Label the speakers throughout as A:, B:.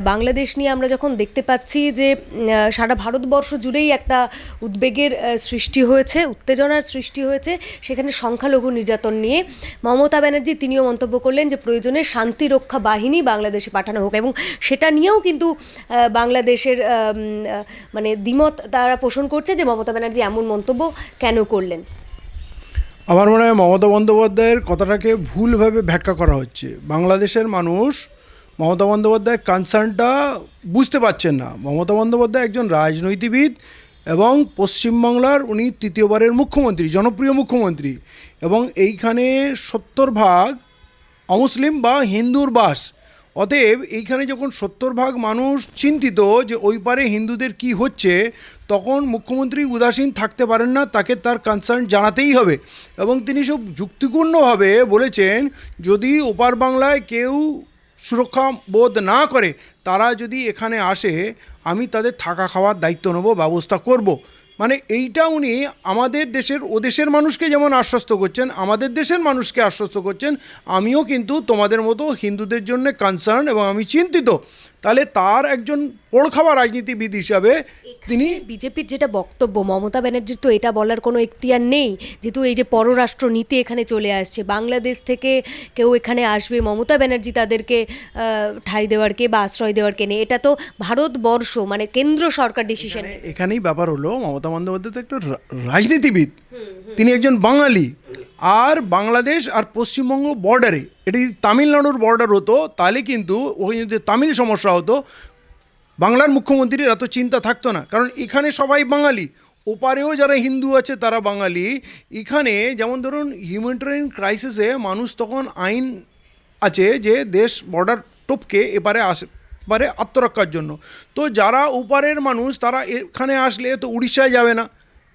A: বাংলাদেশ নিয়ে আমরা যখন দেখতে পাচ্ছি যে সারা ভারতবর্ষ জুড়েই একটা উদ্বেগের সৃষ্টি হয়েছে, উত্তেজনার সৃষ্টি হয়েছে, সেখানে সংখ্যালঘু নির্যাতন নিয়ে। মমতা ব্যানার্জি তিনিও মন্তব্য করলেন যে, প্রয়োজনে শান্তিরক্ষা বাহিনী বাংলাদেশে পাঠানো হোক এবং সেটা নিয়েও কিন্তু বাংলাদেশের মানে দ্বিমত তারা পোষণ করছে যে, মমতা ব্যানার্জি এমন মন্তব্য কেন করলেন?
B: আমার মনে হয় মমতা বন্দ্যোপাধ্যায়ের কথাটাকে ভুলভাবে ব্যাখ্যা করা হচ্ছে। বাংলাদেশের মানুষ মমতা বন্দ্যোপাধ্যায়ের কনসার্নটা বুঝতে পারছেন না। মমতা বন্দ্যোপাধ্যায় একজন রাজনৈতিবিদ এবং পশ্চিমবাংলার উনি তৃতীয়বারের মুখ্যমন্ত্রী, জনপ্রিয় মুখ্যমন্ত্রী এবং এইখানে সত্তর ভাগ অমুসলিম বা হিন্দুর বাস। অতএব এইখানে যখন সত্তর ভাগ মানুষ চিন্তিত যে ওই পারে হিন্দুদের কি হচ্ছে, তখন মুখ্যমন্ত্রী উদাসীন থাকতে পারেন না, তাকে তার কনসার্ন জানাতেই হবে। এবং তিনি সব যুক্তিপূর্ণভাবে বলেছেন, যদি ওপার বাংলায় কেউ সুরক্ষা বোধ না করে তারা যদি এখানে আসে, আমি তাদের থাকা খাওয়ার দায়িত্ব নেব, ব্যবস্থা করব। মানে এইটা উনি আমাদের দেশের, ও দেশের মানুষকে যেমন আশ্বস্ত করছেন, আমাদের দেশের মানুষকে আশ্বস্ত করছেন, আমিও কিন্তু তোমাদের মতো হিন্দুদের জন্য কনসার্ন এবং আমি চিন্তিত তাহলে তার একজন পড়খাওয়া রাজনীতিবিদ হিসাবে তিনি
A: বিজেপির যেটা বক্তব্য মমতা ব্যানার্জির তো এটা বলার কোনো এখতিয়ার নেই যেহেতু এই যে পররাষ্ট্র নীতি এখানে চলে আসছে। বাংলাদেশ থেকে কেউ এখানে আসবে মমতা ব্যানার্জি তাদেরকে ঠাঁই দেওয়ার কে বা আশ্রয় দেওয়ার কে নেই। এটা তো ভারতবর্ষ মানে কেন্দ্র সরকার ডিসিশন
B: এখানেই ব্যাপার হলো মমতা বন্দ্যোপাধ্যায় তো একটা রাজনীতিবিদ। তিনি একজন বাঙালি। আর বাংলাদেশ আর পশ্চিমবঙ্গ বর্ডারে এটি যদি তামিলনাড়ুর বর্ডার হতো, তাহলে কিন্তু ওখানে যদি তামিল সমস্যা হতো, বাংলার মুখ্যমন্ত্রীর এত চিন্তা থাকতো না। কারণ এখানে সবাই বাঙালি। ওপারেও যারা হিন্দু আছে, তারা বাঙালি। এখানে যেমন ধরুন হিউম্যানিটেরিয়ান ক্রাইসিসে মানুষ তখন আইন আছে যে দেশ বর্ডার টপকে এপারে আসে পারে আত্মরক্ষার জন্য। তো যারা ওপারের মানুষ, তারা এখানে আসলে তো উড়িষ্যায় যাবে না।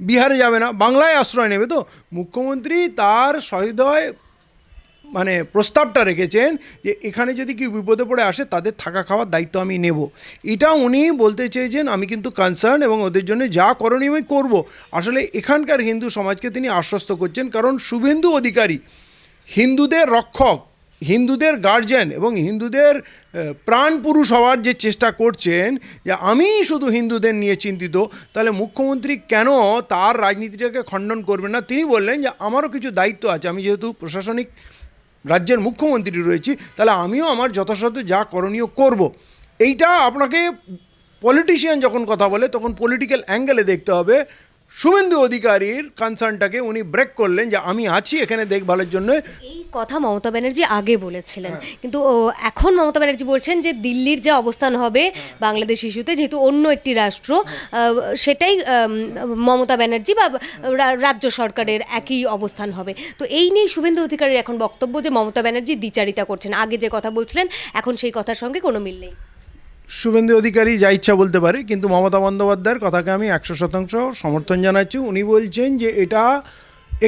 B: বিহারে যাবে না, বাংলায় আশ্রয় নেবে। তো মুখ্যমন্ত্রী তার সহৃদয় মানে প্রস্তাবটা রেখেছেন যে এখানে যদি কেউ বিপদে পড়ে আসে, তাদের থাকা খাওয়ার দায়িত্ব আমি নেব। এটা উনি বলতে চেয়েছেন, আমি কিন্তু কনসার্ন এবং ওদের জন্য যা করণীয় আমি করব। আসলে এখানকার হিন্দু সমাজকে তিনি আশ্বস্ত করছেন, কারণ শুভেন্দু অধিকারী হিন্দুদের রক্ষক। হিন্দুদের গার্জেন এবং হিন্দুদের প্রাণ পুরুষ হওয়ার যে চেষ্টা করছেন, যে আমি শুধু হিন্দুদের নিয়ে চিন্তিত, তাহলে মুখ্যমন্ত্রী কেন তার রাজনীতিটাকে খণ্ডন করবেন না? তিনি বললেন যে আমারও কিছু দায়িত্ব আছে। আমি যেহেতু প্রশাসনিক রাজ্যের মুখ্যমন্ত্রী রয়েছি, তাহলে আমিও আমার যথাযথ যা করণীয় করব। এইটা আপনাকে পলিটিশিয়ান যখন কথা বলে, তখন পলিটিক্যাল অ্যাঙ্গেলে দেখতে হবে। শুভেন্দু অধিকারীর কনসার্নটাকে উনি ব্রেক করলেন যে আমি আছি এখানে দেখভালের জন্য।
A: কথা মমতা ব্যানার্জি আগে বলেছিলেন। কিন্তু এখন মমতা ব্যানার্জি বলছেন যে দিল্লির যে অবস্থান হবে বাংলাদেশ ইস্যুতে যেহেতু অন্য একটি রাষ্ট্র সেটাই মমতা ব্যানার্জি বা রাজ্য সরকারের একই অবস্থান হবে। তো এই নিয়ে শুভেন্দু অধিকারীর এখন বক্তব্য যে মমতা ব্যানার্জি দ্বিচারিতা করছেন। আগে যে কথা বলছিলেন এখন সেই কথার সঙ্গে কোনো মিল নেই।
B: শুভেন্দু অধিকারী যা ইচ্ছা বলতে পারে কিন্তু মমতা বন্দ্যোপাধ্যায়ের কথাকে আমি একশো শতাংশ সমর্থন জানাচ্ছি। উনি বলছেন যে এটা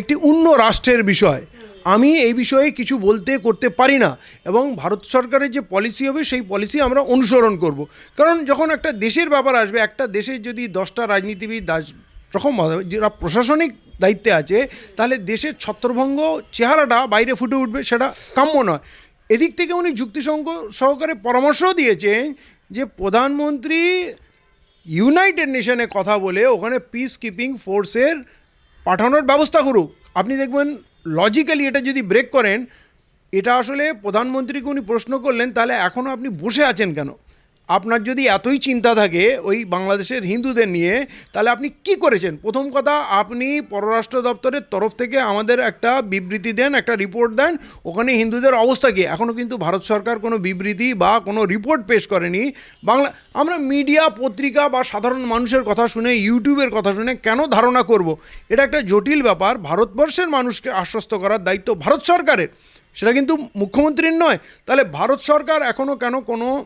B: একটি অন্য রাষ্ট্রের বিষয়। আমি এই বিষয়ে কিছু বলতে, করতে পারি না। এবং ভারত সরকারের যে পলিসি হবে, সেই পলিসি আমরা অনুসরণ করব। কারণ যখন একটা দেশের ব্যাপার আসবে, একটা দেশের যদি দশটা রাজনীতিবিদ দাস- রকম যারা প্রশাসনিক দায়িত্বে আছে, তাহলে দেশের ছত্রভঙ্গ চেহারাটা বাইরে ফুটে উঠবে, সেটা কাম্য নয়। এদিক থেকে উনি যুক্তিসঙ্গ সহকারে পরামর্শও দিয়েছেন যে, প্রধানমন্ত্রী ইউনাইটেড নেশনে কথা বলে ওখানে পিস কিপিং ফোর্সের পাঠানোর ব্যবস্থা করুক। আপনি দেখবেন লজিক্যালি এটা যদি ব্রেক করেন, এটা আসলে প্রধানমন্ত্রীকে উনি প্রশ্ন করলেন, তাহলে এখনও আপনি বসে আছেন কেন? আপনার যদি এতই চিন্তা থাকে ওই বাংলাদেশের হিন্দুদের নিয়ে, তাহলে আপনি কি করেছেন? প্রথম কথা, আপনি পররাষ্ট্র দপ্তরের তরফ থেকে আমাদের একটা বিবৃতি দেন, একটা রিপোর্ট দেন, ওখানে হিন্দুদের অবস্থা কি? এখনও কিন্তু ভারত সরকার কোনো বিবৃতি বা কোনো রিপোর্ট পেশ করেনি। বাংলা, আমরা মিডিয়া, পত্রিকা বা সাধারণ মানুষের কথা শুনে, ইউটিউবের কথা শুনে কেন ধারণা করব? এটা একটা জটিল ব্যাপার। ভারতবর্ষের মানুষকে আশ্বস্ত করার দায়িত্ব ভারত সরকারের। সেটা কিন্তু মুখ্যমন্ত্রীর নয়। তাহলে ভারত সরকার এখনও কেন কোনো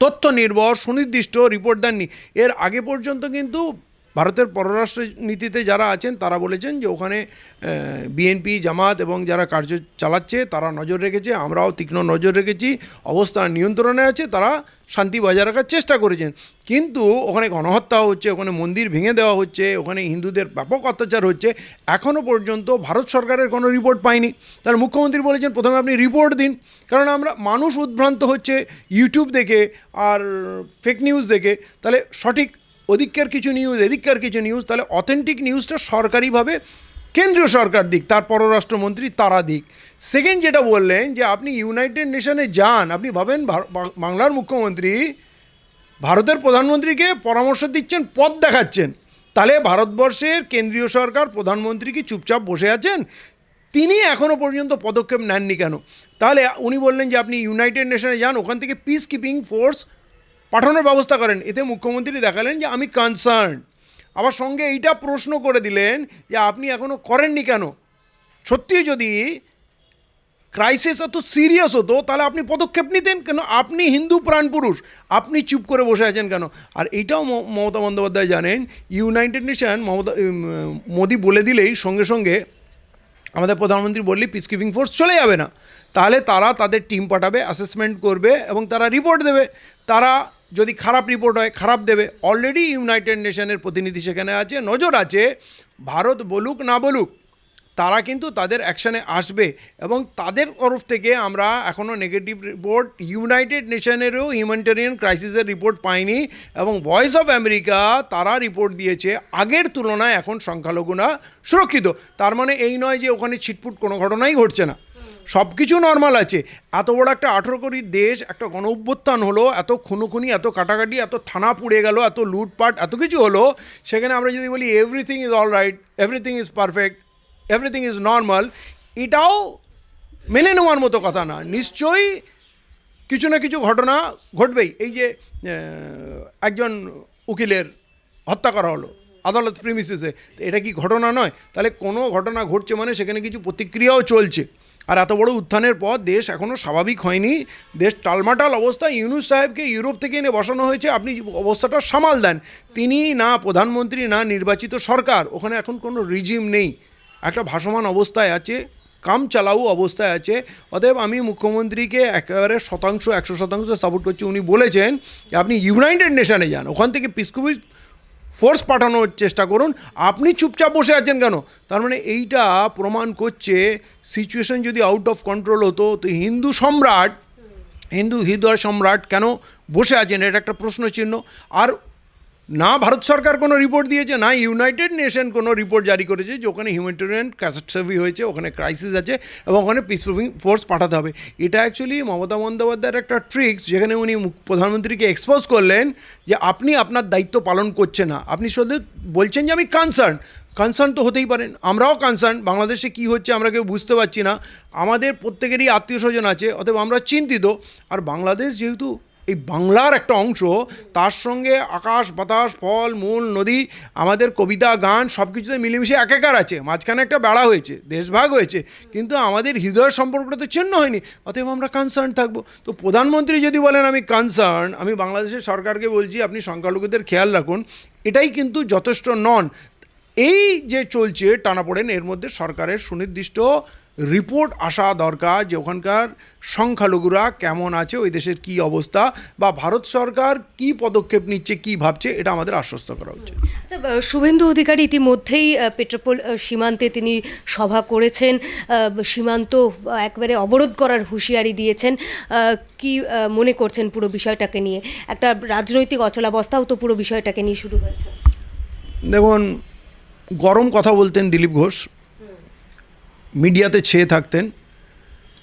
B: তথ্য নির্ভর সুনির্দিষ্ট রিপোর্ট দেননি। এর আগে পর্যন্ত কিন্তু ভারতের পররাষ্ট্র নীতিতে যারা আছেন, তারা বলেছেন যে ওখানে বিএনপি, জামাত এবং যারা কার্য চালাচ্ছে, তারা নজর রেখেছে, আমরাও তীক্ষ্ণ নজর রেখেছি, অবস্থা নিয়ন্ত্রণে আছে, তারা শান্তি বজায় রাখার চেষ্টা করেছেন। কিন্তু ওখানে গণহত্যা হচ্ছে, ওখানে মন্দির ভেঙে দেওয়া হচ্ছে, ওখানে হিন্দুদের ব্যাপক অত্যাচার হচ্ছে এখনও পর্যন্ত ভারত সরকারের কোনো রিপোর্ট পাইনি তার মুখ্যমন্ত্রী বলেছেন, প্রথমে আপনি রিপোর্ট দিন, কারণ আমরা মানুষ উদ্ভ্রান্ত হচ্ছে, ইউটিউব দেখে আর ফেক নিউজ দেখে। তাহলে সঠিক ওদিককার কিছু নিউজ এদিককার কিছু নিউজ তাহলে অথেন্টিক নিউজটা সরকারিভাবে কেন্দ্রীয় সরকার দিক, তার পররাষ্ট্রমন্ত্রী তারা দিক। সেকেন্ড যেটা বললেন, যে আপনি ইউনাইটেড নেশনে যান, আপনি ভাবেন বাংলার মুখ্যমন্ত্রী ভারতের প্রধানমন্ত্রীকে পরামর্শ দিচ্ছেন, পথ দেখাচ্ছেন। তাহলে ভারতবর্ষের কেন্দ্রীয় সরকার প্রধানমন্ত্রী কি চুপচাপ বসে আছেন? তিনি এখনও পর্যন্ত পদক্ষেপ নেননি কেন? তাহলে উনি বললেন যে আপনি ইউনাইটেড নেশনে যান, ওখান থেকে পিস কিপিং ফোর্স পাঠানোর ব্যবস্থা করেন। এতে মুখ্যমন্ত্রী দেখালেন যে, আমি কনসার্ন আবার সঙ্গে এইটা প্রশ্ন করে দিলেন যে, আপনি এখনও করেননি কেন? সত্যি যদি ক্রাইসিস এত সিরিয়াস হতো, তাহলে আপনি পদক্ষেপ নিতেন কেন? আপনি হিন্দু প্রাণপুরুষ, আপনি চুপ করে বসে আছেন কেন? আর এইটাও মমতা বন্দ্যোপাধ্যায় জানেন ইউনাইটেড নেশন মমতা মোদি বলে দিলেই সঙ্গে সঙ্গে আমাদের প্রধানমন্ত্রী বললেই পিস কিপিং ফোর্স চলে যাবে না। তাহলে তারা তাদের টিম পাঠাবে অ্যাসেসমেন্ট করবে এবং তারা রিপোর্ট দেবে। তারা যদি খারাপ রিপোর্ট হয়, খারাপ দেবে। অলরেডি ইউনাইটেড নেশনের প্রতিনিধি সেখানে আছে, নজর আছে, ভারত বলুক না বলুক, তারা কিন্তু তাদের অ্যাকশানে আসবে এবং তাদের তরফ থেকে আমরা এখনও নেগেটিভ রিপোর্ট ইউনাইটেড নেশনেরও হিউম্যানিটেরিয়ান ক্রাইসিসের রিপোর্ট পাইনি এবং ভয়েস অফ আমেরিকা তারা রিপোর্ট দিয়েছে, আগের তুলনায় এখন সংখ্যালঘুরা সুরক্ষিত। তার মানে এই নয় যে ওখানে ছিটপুট কোনো ঘটনাই ঘটছে না। সব কিছু নর্মাল আছে। এত বড় একটা আঠেরো কোটির দেশ, একটা গণ অভ্যুত্থান হলো, এত খুনোখুনি, এত কাটাকাটি, এত থানা পুড়ে গেল, এত লুটপাট, এত কিছু হলো, সেখানে আমরা যদি বলি everything is all right everything is perfect everything is normal এটাও মেনে নেওয়ার মতো কথা না। নিশ্চয়ই কিছু না কিছু ঘটনা ঘটবেই। এই যে একজন উকিলের হত্যা করা হলো আদালত প্রিমিসিসে এটা কি ঘটনা নয়? তাহলে কোনো ঘটনা ঘটছে মানে সেখানে কিছু প্রতিক্রিয়াও চলছে। আর এত বড় উত্থানের পর দেশ এখনও স্বাভাবিক হয়নি। দেশ টালমাটাল অবস্থা। ইউনুস সাহেবকে ইউরোপ থেকে এনে বসানো হয়েছে। আপনি অবস্থাটা সামাল দেন। তিনি না প্রধানমন্ত্রী, না নির্বাচিত সরকার। ওখানে এখন কোনো রিজিম নেই। একটা ভাসমান অবস্থায় আছে কাম চালাউ অবস্থায় আছে। অতএব আমি মুখ্যমন্ত্রীকে একেবারে শতাংশ, একশো শতাংশ সাপোর্ট করছি। উনি বলেছেন আপনি ইউনাইটেড নেশানে যান। ওখান থেকে পিসকুবি ফোর্স পাঠানোর চেষ্টা করুন। আপনি চুপচাপ বসে আছেন কেন? তার মানে এইটা প্রমাণ করছে সিচুয়েশন যদি আউট অফ কন্ট্রোল হতো, তো হিন্দু সম্রাট, হিন্দু হৃদয় সম্রাট কেন বসে আছেন? এটা একটা প্রশ্ন চিহ্ন আর না ভারত সরকার কোনো রিপোর্ট দিয়েছে, না ইউনাইটেড নেশন কোনো রিপোর্ট জারি করেছে যে ওখানে হিউম্যানিটেরিয়ান ক্যাটাস্ট্রফি হয়েছে, ওখানে ক্রাইসিস আছে এবং ওখানে পিসপ্রুভিং ফোর্স পাঠাতে হবে। এটা অ্যাকচুয়ালি মমতা বন্দ্যোপাধ্যায়ের একটা ট্রিক্স যেখানে উনি প্রধানমন্ত্রীকে এক্সপোজ করলেন যে আপনি আপনার দায়িত্ব পালন করছে না। আপনি শুধু বলছেন যে আমি কনসার্ন কনসার্ন তো হতেই পারেন। আমরাও কনসার্ন বাংলাদেশে কি হচ্ছে আমরা কেউ বুঝতে পারছি না। আমাদের প্রত্যেকেরই আত্মীয় স্বজন আছে, অতএব আমরা চিন্তিত। আর বাংলাদেশ যেহেতু এই বাংলার একটা অংশ, তার সঙ্গে আকাশ, বাতাস, ফল, মূল, নদী, আমাদের কবিতা, গান সব কিছুতে মিলেমিশে একাকার আছে। মাঝখানে একটা বেড়া হয়েছে, দেশভাগ হয়েছে, কিন্তু আমাদের হৃদয়ের সম্পর্কটা তো ছিন্ন হয়নি, অতএব আমরা কনসার্ন থাকব। তো প্রধানমন্ত্রী যদি বলেন, আমি কনসার্ন আমি বাংলাদেশের সরকারকে বলছি, আপনি সংখ্যালঘুদের খেয়াল রাখুন, এটাই কিন্তু যথেষ্ট নন এই যে চলছে টানাপোড়েন এর মধ্যে সরকারের সুনির্দিষ্ট রিপোর্ট আসা দরকার যে ওখানকার সংখ্যালঘুরা কেমন আছে ওই দেশের কি অবস্থা বা ভারত সরকার কি পদক্ষেপ নিচ্ছে কি ভাবছে এটা আমাদের আশ্বস্ত করা উচিত।
A: আচ্ছা শুভেন্দু অধিকারী ইতিমধ্যেই পেট্রোপোল সীমান্তে তিনি সভা করেছেন সীমান্ত একবারে অবরোধ করার হুঁশিয়ারি দিয়েছেন কি মনে করছেন পুরো বিষয়টাকে নিয়ে? একটা রাজনৈতিক অচলাবস্থাও তো পুরো বিষয়টাকে নিয়ে শুরু হয়েছে।
B: দেখুন গরম কথা বলতেন দিলীপ ঘোষ। মিডিয়াতে ছেয়ে থাকতেন।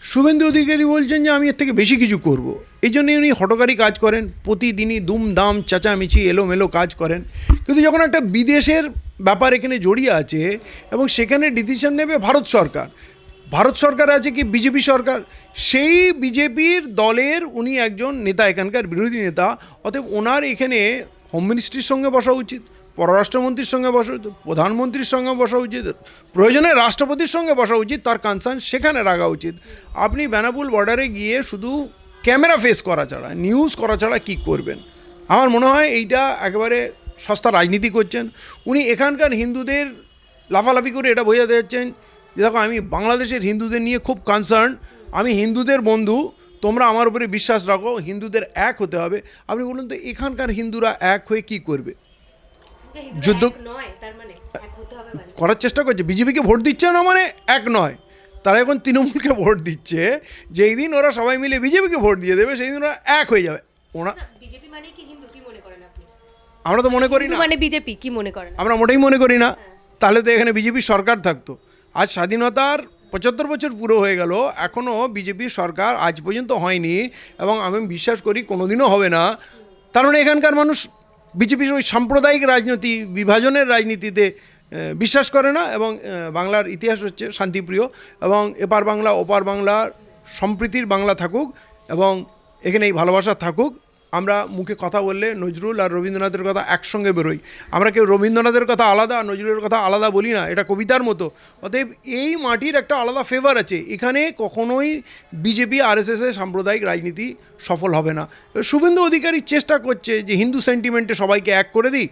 B: শুভেন্দু অধিকারী বলছেন যে, আমি এর থেকে বেশি কিছু করব। এই জন্যই উনি হটকারী কাজ করেন। প্রতিদিনই দুমদাম, চেঁচামেচি, এলোমেলো কাজ করেন। কিন্তু যখন একটা বিদেশের ব্যাপার এখানে জড়িয়ে আছে এবং সেখানে ডিসিশন নেবে ভারত সরকার ভারত সরকার আছে কি বিজেপি সরকার? সেই বিজেপির দলের উনি একজন নেতা, এখানকার বিরোধী নেতা। অতএব ওনার এখানে হোম মিনিস্ট্রির সঙ্গে বসা উচিত। পররাষ্ট্রমন্ত্রীর সঙ্গে বসা উচিত, প্রধানমন্ত্রীর সঙ্গে বসা উচিত, প্রয়োজনে রাষ্ট্রপতির সঙ্গে বসা উচিত, তার কনসার্ন সেখানে রাখা উচিত। আপনি বেনাপুল বর্ডারে গিয়ে শুধু ক্যামেরা ফেস করা ছাড়া নিউজ করা ছাড়া কী করবেন? আমার মনে হয় এইটা একেবারে সস্তা রাজনীতি করছেন। উনি এখানকার হিন্দুদের লাফালাফি করে এটা বোঝাতে যাচ্ছেন যে দেখো, আমি বাংলাদেশের হিন্দুদের নিয়ে খুব কনসার্ন আমি হিন্দুদের বন্ধু, তোমরা আমার উপরে বিশ্বাস রাখো, হিন্দুদের এক হতে হবে। আপনি বলুন তো, এখানকার হিন্দুরা এক হয়ে কি করবে? যুদ্ধ-
A: নয় তার মানে এক হতে হবে মানে।
B: করার চেষ্টা করছে। বিজেপিকে ভোট দিচ্ছে না মানে এক নয়। তারা এখন তৃণমূলকে ভোট দিচ্ছে। যেই দিন ওরা সবাই মিলে বিজেপিকে ভোট দিয়ে দেবে সেই দিন ওরা এক হয়ে যাবে। ওরা
A: বিজেপি মানে কি? হিন্দু কি মনে করেন আপনি?
B: আমরা তো মনে করি না।
A: মানে বিজেপি কি মনে করেন
B: আমরা মোটেই মনে করি না। তাহলে তো এখানে বিজেপি সরকার থাকতো। আজ স্বাধীনতার পঁচাত্তর বছর পুরো হয়ে গেল। এখনও বিজেপি সরকার আজ পর্যন্ত হয়নি এবং আমি বিশ্বাস করি কোনোদিনও হবে না। তার মানে এখানকার মানুষ বিজেপির ওই সাম্প্রদায়িক রাজনীতি, বিভাজনের রাজনীতিতে বিশ্বাস করে না এবং বাংলার ইতিহাস হচ্ছে শান্তিপ্রিয় এবং এপার বাংলা, ওপার বাংলার সম্প্রীতির বাংলা থাকুক এবং এখানে এই ভালোবাসা থাকুক। আমরা মুখে কথা বললে নজরুল আর রবীন্দ্রনাথের কথা একসঙ্গে বেরোই। আমরা কেউ রবীন্দ্রনাথের কথা আলাদা, নজরুলের কথা আলাদা বলি না, এটা কবিতার মতো। অতএব এই মাটির একটা আলাদা ফেভার আছে। এখানে কখনোই বিজেপি আরএসএসের সাম্প্রদায়িক রাজনীতি সফল হবে না। শুভেন্দু অধিকারী চেষ্টা করছে যে হিন্দু সেন্টিমেন্টে সবাইকে এক করে দিই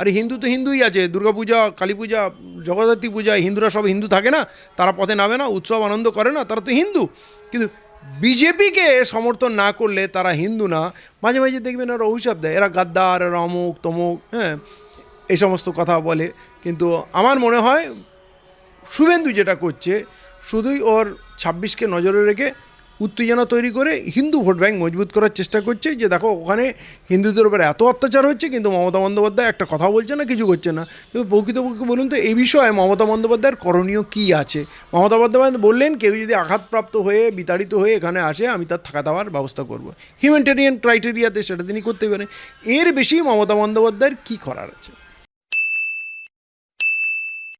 B: আর হিন্দু তো হিন্দুই আছে, দুর্গাপূজা কালী পূজা জগদ্ধাত্রী পূজা হিন্দুরা সব হিন্দু থাকে না, তারা পথে নামে না, উৎসব আনন্দ করে না, তারা তো হিন্দু। কিন্তু বিজেপিকে সমর্থন না করলে তারা হিন্দু না। মাঝে মাঝে দেখবেন ওরা অভিশাপ দেয়। এরা গাদ্দার, এরা অমুক, তমুক হ্যাঁ এই সমস্ত কথা বলে। কিন্তু আমার মনে হয় শুভেন্দু যেটা করছে, শুধুই ওর ছাব্বিশকে নজরে রেখে উত্তেজনা তৈরি করে হিন্দু ভোট ব্যাংক মজবুত করার চেষ্টা করছে যে দেখো, ওখানে হিন্দুদের উপরে এত অত্যাচার হচ্ছে, কিন্তু মমতা বন্দ্যোপাধ্যায় একটা কথা বলছে না, কিছু করছে না। কিন্তু প্রকৃতপক্ষে বলুন তো, এই বিষয়ে মমতা বন্দ্যোপাধ্যায়ের করণীয় কী আছে? মমতা বন্দ্যোপাধ্যায় বললেন, কেউ যদি আঘাতপ্রাপ্ত হয়ে, বিতাড়িত হয়ে এখানে আসে, আমি তার থাকা দেওয়ার ব্যবস্থা করব। হিউম্যানিটেরিয়ান ক্রাইটেরিয়াতে সেটা তিনি করতে পারেন। এর বেশি মমতা বন্দ্যোপাধ্যায়ের কী করার আছে?